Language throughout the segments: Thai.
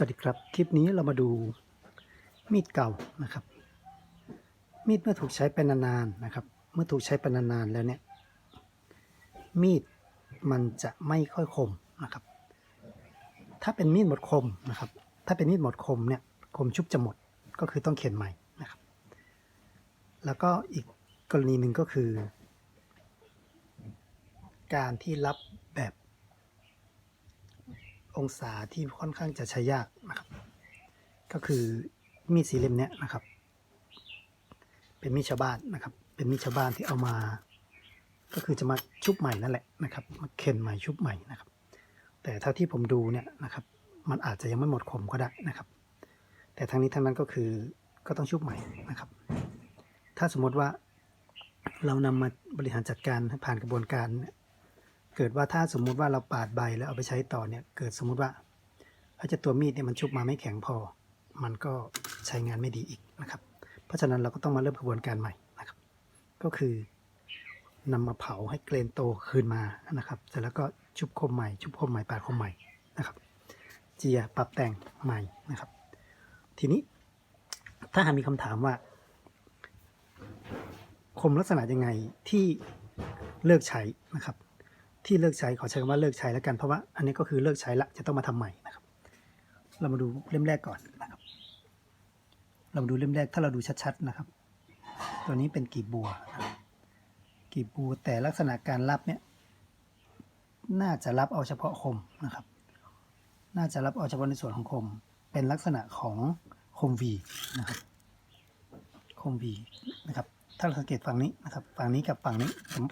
สวัสดีครับ คลิปนี้เรามาดูมีดเก่านะครับ มีดเมื่อถูกใช้ไปนานๆนะครับ เมื่อถูกใช้ไปนานๆแล้วเนี่ยมีดมันจะไม่ค่อยคมนะครับ ถ้าเป็นมีดหมดคมนะครับ ถ้าเป็นมีดหมดคมเนี่ยคมชุบจะหมดก็คือต้องเขียนใหม่นะครับ แล้วก็อีกกรณีหนึ่งก็คือ การที่รับ องศาที่ค่อนข้างจะใช้ยากนะครับ ก็คือมีดสีเล่มเนี้ยนะครับ เป็นมีดชาวบ้านนะครับ เป็นมีดชาวบ้านที่เอามา ก็คือจะมาชุบใหม่นั่นแหละนะครับมาเข็นใหม่ชุบใหม่นะครับ แต่เท่าที่ผมดูเนี่ยนะครับ มันอาจจะยังไม่หมดคมก็ได้นะครับ แต่ทั้งนี้ทั้งนั้นก็คือก็ต้องชุบใหม่นะครับ ถ้าสมมติว่าเรานำมาบริหารจัดการผ่านกระบวนการ เกิดว่าถ้าสมมุติว่าเราปาดใบแล้วเอาไปใช้ต่อเนี่ย เกิดสมมุติว่าถ้าจะตัวมีดเนี่ยมันชุบมาไม่แข็งพอ มันก็ใช้งานไม่ดีอีกนะครับ เพราะฉะนั้นเราก็ต้องมาเริ่มกระบวนการใหม่นะครับ ก็คือนำมาเผาให้เกรนโตคืนมานะครับเสร็จแล้วก็ชุบคมใหม่ ชุบคมใหม่ปาดคมใหม่นะครับ เจียปรับแต่งใหม่นะครับ ทีนี้ถ้าหากมีคำถามว่า คมลักษณะยังไงที่เลิกใช้นะครับ ที่เลิกใช้ขอใช้คำว่าเลิกใช้แล้วกันเพราะว่าอันนี้ก็คือเลิกใช้ละจะต้องมาทำใหม่นะครับ เรามาดูเล่มแรกก่อนนะครับ เรามาดูเล่มแรกถ้าเราดูชัดๆนะครับ ตัวนี้เป็นกีบบัวกีบบัวแต่ลักษณะการรับเนี่ยน่าจะรับเอาเฉพาะคมนะครับ น่าจะรับเอาเฉพาะในส่วนของคม เป็นลักษณะของคม V นะครับคม V นะครับ ถ้าเราสังเกตฝั่งนี้นะครับ ฝั่งนี้กับฝั่งนี้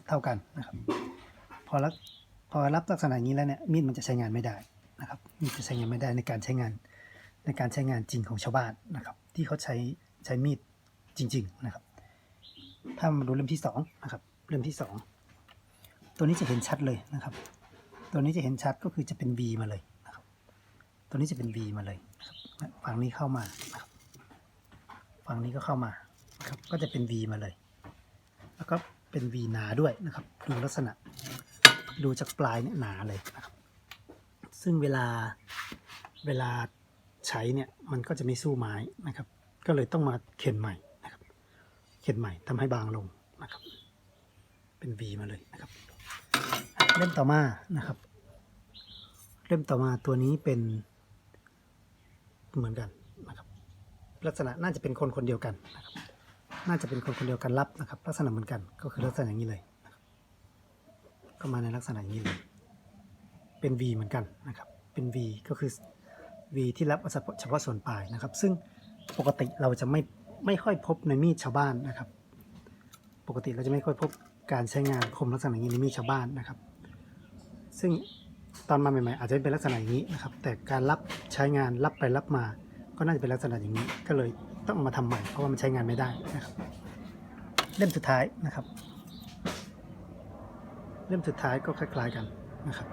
เท่ากันนะครับ อรับพอรับลักษณะนี้แล้วเนี่ยมีดมันจะใช้งานไม่ได้นะครับมีดจะใช้งานไม่ได้ในการใช้งานในการใช้งานจริงของชาวบ้านนะครับ ที่เขาใช้ใช้มีดจริง ๆ นะครับ ถ้ามาดูเล่มที่สองนะครับเล่มที่สองตัวนี้จะเห็นชัดเลยนะครับ ตัวนี้จะเห็นชัดก็คือจะเป็น V มาเลยนะครับ ตัวนี้จะเป็น V มาเลยนะครับฝั่งนี้เข้ามานะครับฝั่งนี้ก็เข้ามานะครับก็จะเป็น V มาเลย แล้วก็เป็น V หนาด้วยนะครับดูลักษณะ ดูจากปลายเนี่ยหนาเลยนะครับ ซึ่งเวลาเวลาใช้เนี่ยมันก็จะไม่สู้ไม้นะครับ ก็เลยต้องมาเข็นใหม่นะครับ เข็นใหม่ทำให้บางลงนะครับ เป็น V มาเลยนะครับ เล่มต่อมานะครับ เล่มต่อมาตัวนี้เป็นเหมือนกันนะครับ ลักษณะน่าจะเป็นคนคนเดียวกันนะครับ น่าจะเป็นคนคนเดียวกันรับนะครับ ลักษณะเหมือนกันก็คือลักษณะอย่างนี้เลย ก็มาในลักษณะอย่างนี้เลยเป็น V เหมือนกันนะครับเป็น V ก็คือ V ที่รับเฉพาะส่วนปลายนะครับ ซึ่งปกติเราจะไม่ไม่ค่อยพบในมีดชาวบ้านนะครับ ปกติเราจะไม่ค่อยพบการใช้งานคมลักษณะอย่างนี้ในมีดชาวบ้านนะครับ ซึ่งตอนมาใหม่ๆอาจจะเป็นลักษณะอย่างนี้นะครับ แต่การรับใช้งานรับไปรับมา ก็น่าจะเป็นลักษณะอย่างนี้ ก็เลยต้องมาทำใหม่เพราะว่ามันใช้งานไม่ได้นะครับ เล่มสุดท้ายนะครับ เล่มสุดท้ายก็คล้าย ๆกันนะครับ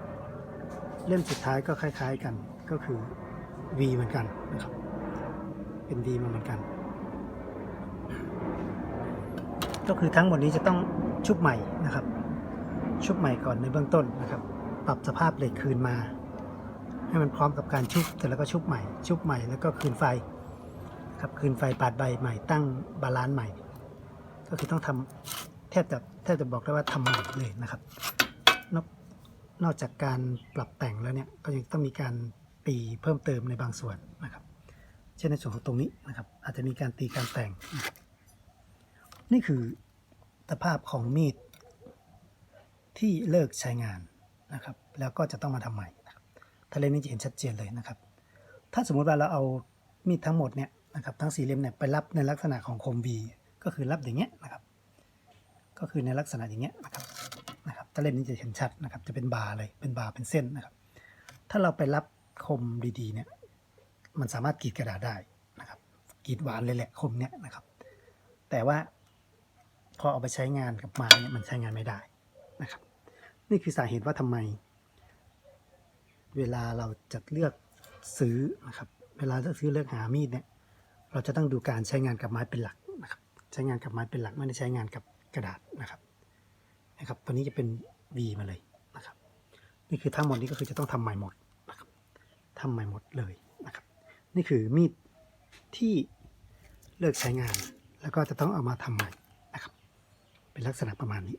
เล่มสุดท้ายก็คล้าย ๆกันก็คือ V เหมือนกันนะครับ เป็น V มาเหมือนกัน ก็คือทั้งหมดนี้จะต้องชุบใหม่นะครับ ชุบใหม่ก่อนในเบื้องต้นนะครับ ปรับสภาพเหล็กคืนมา ให้มันพร้อมกับการชุบเสร็จแล้วก็ชุบใหม่ ชุบใหม่แล้วก็คืนไฟครับคืนไฟปาดใบใหม่ตั้งบาลานซ์ใหม่ ก็คือต้องทำแทบจะ แทบจะบอกได้ว่าทำใหม่เลยนะครับ นอกนอกจากการปรับแต่งแล้วเนี่ยก็ยังต้องมีการตีเพิ่มเติมในบางส่วนนะครับ เช่นในส่วนของตรงนี้นะครับ อาจจะมีการตีการแต่ง นี่คือสภาพของมีดที่เลิกใช้งานนะครับ แล้วก็จะต้องมาทำใหม่นะครับถ้าเลนี้จะเห็นชัดเจนเลยนะครับ ถ้าสมมุติว่าเราเอามีดทั้งหมดเนี่ยนะครับทั้งสี่เล่มเนี่ยไปรับในลักษณะของคม V ก็คือรับอย่างเงี้ยนะครับ ก็คือในลักษณะอย่างเงี้ยนะครับนะครับถ้าเล่มนี้จะเห็นชัดนะครับ จะเป็นบาร์เลยเป็นบาร์เป็นเส้นนะครับ ถ้าเราไปรับคมดีๆเนี่ยมันสามารถกรีดกระดาษได้นะครับกรีดหวานเลยแหละคมเนี้ยนะครับ แต่ว่าพอเอาไปใช้งานกับไม้เนี่ยมันใช้งานไม่ได้นะครับ นี่คือสาเหตุว่าทำไม เวลาเราจะเลือกซื้อนะครับ เวลาเลือกซื้อเลือกหามีดเนี่ย เราจะต้องดูการใช้งานกับไม้เป็นหลักนะครับ ใช้งานกับไม้เป็นหลักไม่ได้ใช้งานกับ กระดาษนะครับนะครับ ตัวนี้จะเป็น V มาเลยนะครับ นี่คือทั้งหมดนี้ก็คือจะต้องทำใหม่หมดนะครับทำใหม่หมดเลยนะครับ นี่คือมีดที่เลิกใช้งาน แล้วก็จะต้องเอามาทำใหม่นะครับ เป็นลักษณะประมาณนี้